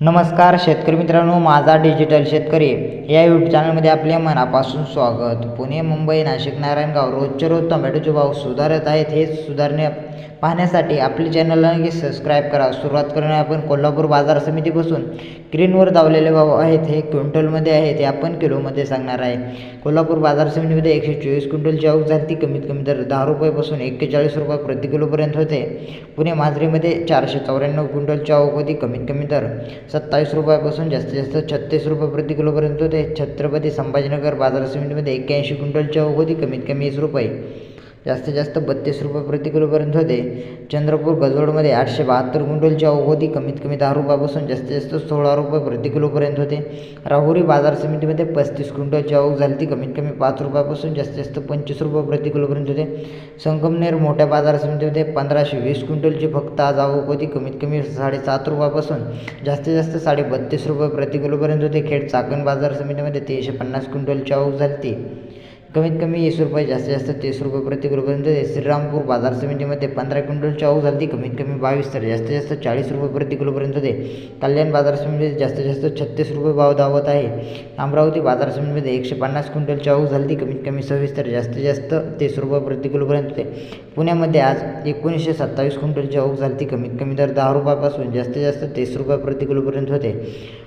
नमस्कार शेतकरी मित्रांनो माझा डिजिटल शेतकरी. या यूट्यूब चॅनलमध्ये आपले मनापासून स्वागत. पुणे मुंबई नाशिक नारायणगाव रोजचे रोज टोमॅटोचे भाव सुधारत आहेत. हे सुधारणे पाहण्यासाठी आपले चॅनलला नक्की सबस्क्राईब करा. सुरुवात करणे आपण कोल्हापूर बाजार समितीपासून. स्क्रीनवर दावलेले भाव आहेत हे क्विंटलमध्ये आहे हे आपण किलोमध्ये सांगणार आहे. कोल्हापूर बाजार समितीमध्ये एकशे चोवीस क्विंटलची आवक झाली. ती कमीत कमी दर दहा रुपयापासून एक्केचाळीस रुपये प्रति किलोपर्यंत होते. पुणे मांजरीमध्ये चारशे चौऱ्याण्णव क्विंटलची आवक होती. कमीत कमी दर सत्तावीस रुपयापासून जास्तीत जास्त छत्तीस रुपये प्रति किलोपर्यंत होते. छत्रपती संभाजीनगर बाजार समितीमध्ये एक्क्याऐंशी क्विंटलची आवक होती. कमीत कमी वीस रुपये. जास्तीत जास्त बत्तीस रुपये प्रति किलोपर्यंत होते. चंद्रपूर गजवडमध्ये आठशे बहात्तर क्विंटलची आवक होती. कमीत कमी दहा रुपयापासून जास्तीत जास्त सोळा रुपये प्रति किलोपर्यंत होते. राहुरी बाजार समितीमध्ये पस्तीस क्विंटलची आवक झाली ती कमीत कमी पाच रुपयापासून जास्तीत जास्त पंचवीस रुपये प्रति किलोपर्यंत होते. संगमनेर मोठ्या बाजार समितीमध्ये पंधराशे वीस क्विंटलची फक्त आज आवक होती. कमीत कमी साडेसात रुपयापासून जास्तीत जास्त साडे बत्तीस रुपये प्रति किलोपर्यंत होते. खेड चाकण बाजार समितीमध्ये तीनशे पन्नास क्विंटलची आवक झाली ती कमीत कमी वीस रुपये जास्तीत जास्त तीस रुपये प्रति किलोपर्यंत होते श्रीरामपूर बाजार समितीमध्ये पंधरा क्विंटलची चाऊ झाली. कमीत कमी बावीस तर जास्तीत जास्त चाळीस रुपये प्रति किलोपर्यंत होते कल्याण बाजार समितीमध्ये जास्तीत जास्त छत्तीस रुपये भाव धावत आहे. अमरावती बाजार समितीमध्ये एकशे पन्नास क्विंटलची चाऊ झाली. कमीत कमी सव्वीस तर जास्तीत जास्त तीस रुपये प्रति किलोपर्यंत होते पुण्यामध्ये आज एकोणीसशे सत्तावीस क्विंटलची चाऊ झाली. कमीत कमी दर दहा रुपयापासून जास्तीत जास्त तीस रुपये प्रति किलोपर्यंत होते.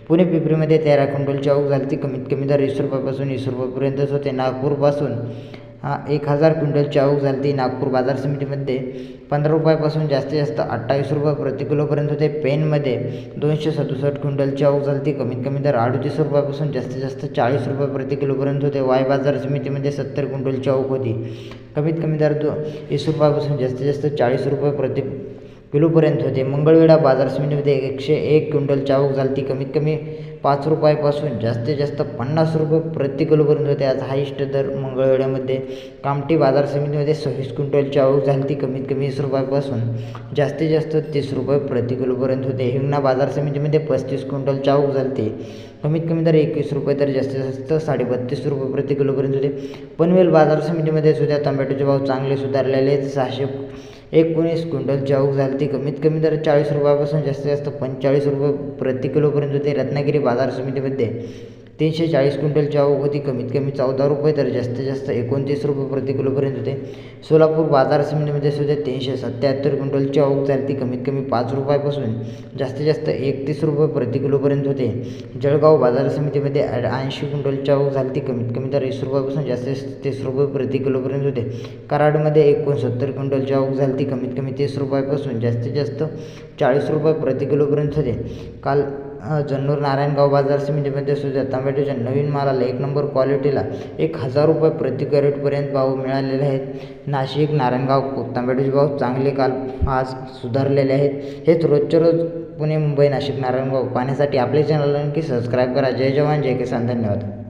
पुणे पिपरीमध्ये तेरा क्विंटलची चाऊ झाली. कमीत कमी दर वीस रुपयापासून वीस रुपयापर्यंतच होते. नागपूर रुपयापासून हा एक हजार क्विंटलची आवक झाली ती नागपूर बाजार समितीमध्ये. पंधरा रुपयापासून जास्तीत जास्त अठ्ठावीस रुपये प्रति किलोपर्यंत होते. पेनमध्ये दोनशे सदुसष्ट क्विंटलची आवक झाली ती कमीत कमी दर अडतीस रुपयापासून जास्तीत जास्त चाळीस रुपये प्रति किलोपर्यंत होते. वाय बाजार समितीमध्ये सत्तर क्विंटलची आवक होती. कमीत कमी दर दो वीस रुपयापासून जास्तीत जास्त चाळीस रुपये प्रति किलोपर्यंत होते. मंगळवेढा बाजार समितीमध्ये एकशे एक क्विंटलची आवक झाली ती कमीत कमी पाच रुपयापासून जास्तीत जास्त पन्नास रुपये प्रति किलोपर्यंत होते. आज हायस्ट दर मंगळवेढ्यामध्ये कामठी बाजार समितीमध्ये सव्वीस क्विंटलची आवक झाली ती कमीत कमी वीस रुपयापासून जास्तीत जास्त तीस रुपये प्रति किलोपर्यंत होते. हिंगणा बाजार समितीमध्ये पस्तीस क्विंटलची आवक झाली ती कमीत कमी दर एकवीस रुपये तर जास्तीत जास्त साडे बत्तीस रुपये प्रति किलोपर्यंत होते. पनवेल बाजार समितीमध्ये सुद्धा टोमॅटोचे भाव चांगले सुधारलेले सहाशे एकोणीस क्विंटल जाऊक झाली ती कमीत कमी दर चाळीस रुपयापासून जास्तीत जास्त पंचेचाळीस रुपये प्रति किलोपर्यंत होते. रत्नागिरी बाजार समितीमध्ये. तीनशे चाळीस क्विंटलची आवक होती कमीत कमी चौदा रुपये तर जास्तीत जास्त एकोणतीस रुपये प्रति किलोपर्यंत होते. सोलापूर बाजार समितीमध्ये सुद्धा तीनशे सत्याहत्तर क्विंटलची आवक झाली ती कमीत कमी पाच रुपयापासून जास्तीत जास्त एकतीस रुपये प्रति किलोपर्यंत होते. जळगाव बाजार समितीमध्ये ऐंशी क्विंटलची आवक झाली कमीत कमी तर वीस रुपयापासून जास्तीत जास्त तीस रुपये प्रति किलोपर्यंत होते. कराडमध्ये एकोणसत्तर क्विंटलची आवक झाली कमीत कमी तीस रुपयापासून जास्तीत जास्त चाळीस रुपये प्रति किलोपर्यंत होते. काल जन्नूर नारायणगाव बाजार समितीमध्ये सुद्धा टोमॅटोच्या नवीन मालाला एक नंबर क्वालिटीला एक हजार रुपये प्रति कॅरेटपर्यंत भाव मिळालेले आहेत. नाशिक नारायणगाव टोमॅटोचे भाव चांगले काल आज सुधारलेले आहेत. हेच रोजच्या रोज पुणे मुंबई नाशिक नारायणगाव पाहण्यासाठी आपले चॅनलला नक्की सबस्क्राईब करा. जय जवान जय किसान. धन्यवाद.